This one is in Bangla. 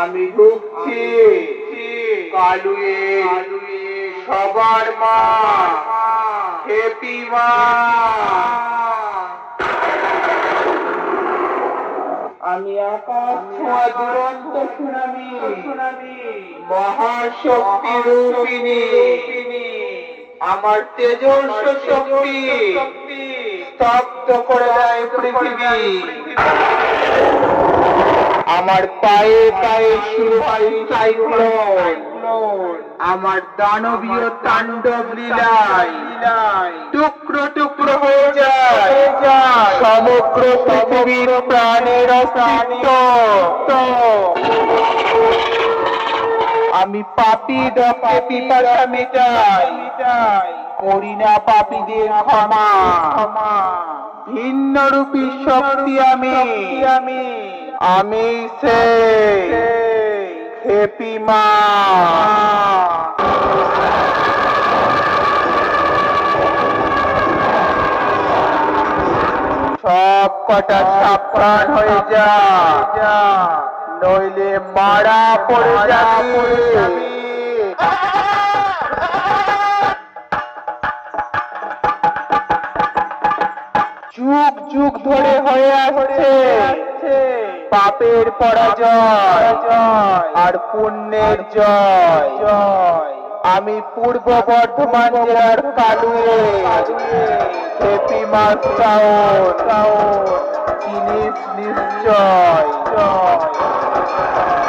আমি ঢুকছি কালুয়ে সবার মা হেপি মা। আমি আকাশ ছোঁয়া দুরন্ত সুনামি মহাশক্তি রূপিণী আমার তেজস্ব শক্তি স্তব্ধ করে দেয় পৃথিবী। আমার পায়ে পায়ে শুরু হয় সাইক্লোন আমার দানবীয় তাণ্ডব লীলায় টুকরো টুকরো হয়ে যায়। সমগ্র পৃথিবীর প্রাণের অস্তিত্ব। আমি পাপি দপে পিপাসা মেটাই। করি না পাপীদের ক্ষমা। ভিন্ন রূপী শক্তি আমি। আমি। আমি সে হেপি মা। সব কটা সাবধান হয়ে যা। নইলে মারা পড়ে যাবি। যুগ যুগ ধরে হয়ে আসছে। পাপের পরাজয় আর পুণ্যের জয়। জয়। আমি পূর্ব বর্ধমান জেলার কালুয়ে। হেপি মাস টাউন। জিনিস নিশ্চয়। Thank you.